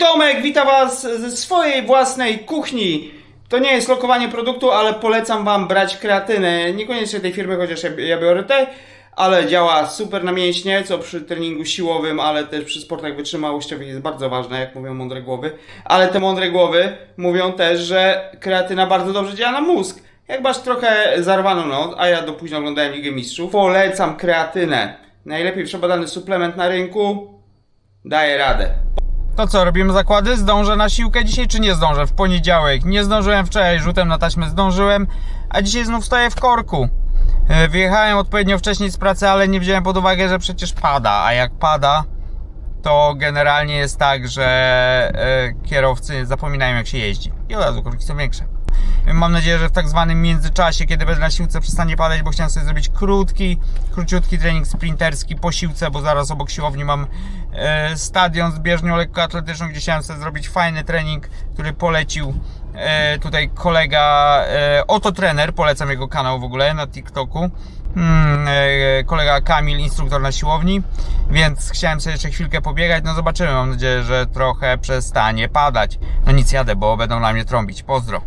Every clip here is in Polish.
Tomek, witam Was ze swojej własnej kuchni. To nie jest lokowanie produktu, ale polecam Wam brać kreatynę. Niekoniecznie tej firmy, chociaż ja, ja biorę tej, ale działa super na mięśnie, co przy treningu siłowym, ale też przy sportach wytrzymałościowych jest bardzo ważne, jak mówią mądre głowy. Ale te mądre głowy mówią też, że kreatyna bardzo dobrze działa na mózg. Jak masz trochę zarwaną noc, a ja do późno oglądałem Ligę Mistrzów, polecam kreatynę. Najlepiej przebadany suplement na rynku, daje radę. To co, robimy zakłady? Zdążę na siłkę dzisiaj, czy nie zdążę? W poniedziałek. Nie zdążyłem wczoraj, rzutem na taśmę zdążyłem, a dzisiaj znów stoję w korku. E, Wyjechałem odpowiednio wcześniej z pracy, ale nie wziąłem pod uwagę, że przecież pada, a jak pada, to generalnie jest tak, że e, kierowcy zapominają jak się jeździ. I od razu korki są większe. Mam nadzieję, że w tak zwanym międzyczasie, kiedy będę na siłce przestanie padać, bo chciałem sobie zrobić krótki, króciutki trening sprinterski po siłce, bo zaraz obok siłowni mam e, stadion z bieżnią lekkoatletyczną, gdzie chciałem sobie zrobić fajny trening, który polecił e, tutaj kolega, e, oto trener, polecam jego kanał w ogóle na TikToku. Hmm, kolega Kamil, instruktor na siłowni, więc chciałem sobie jeszcze chwilkę pobiegać. No zobaczymy, mam nadzieję, że trochę przestanie padać. No nic jadę, bo będą na mnie trąbić. Pozdro.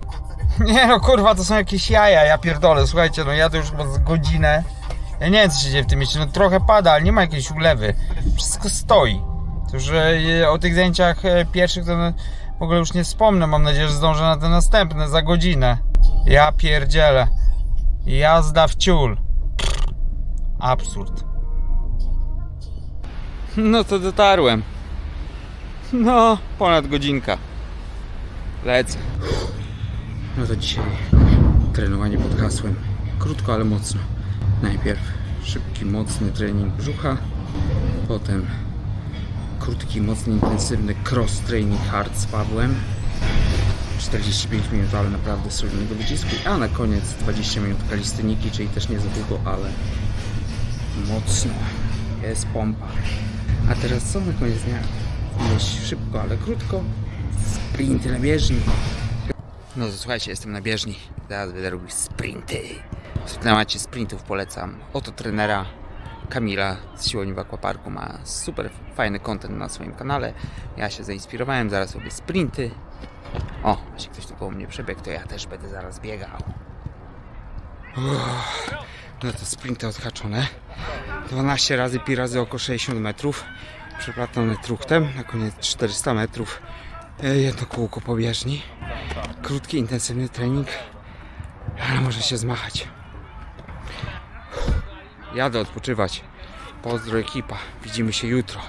Nie no kurwa, to są jakieś jaja, ja pierdolę, słuchajcie, no jadę już chyba z godzinę. Ja nie wiem co się dzieje w tym mieście, no trochę pada, ale nie ma jakiejś ulewy. Wszystko stoi. To już e, o tych zajęciach e, pierwszych to no, w ogóle już nie wspomnę, mam nadzieję, że zdążę na te następne za godzinę. Ja pierdzielę. Jazda w ciul. Absurd. No to dotarłem. No, ponad godzinka. Lecę. No to dzisiaj trenowanie pod hasłem krótko, ale mocno. Najpierw szybki, mocny trening brzucha, potem krótki, mocny, intensywny cross training hard z Pawłem. 45 minut, ale naprawdę solidnego wycisku, a na koniec 20 minut kalistyniki, czyli też nie za długo, ale mocno. Jest pompa. A teraz co na koniec dnia? Ileś szybko, ale krótko. Sprinty na bieżni. No to słuchajcie, jestem na bieżni. Teraz będę robił sprinty. W temacie sprintów polecam. Oto trenera Kamila z siłowni w Aquaparku ma super fajny content na swoim kanale. Ja się zainspirowałem, zaraz robię sprinty. O, jeśli ktoś tu koło mnie przebiegł, to ja też będę zaraz biegał. Uff, no to sprinty odhaczone. 12 razy pi razy około 60 metrów. Przeplatane truchtem. Na koniec 400 metrów. E, Jedno kółko po bieżni. Krótki, intensywny trening. Ale może się zmachać. Jadę odpoczywać. Pozdro ekipa. Widzimy się jutro.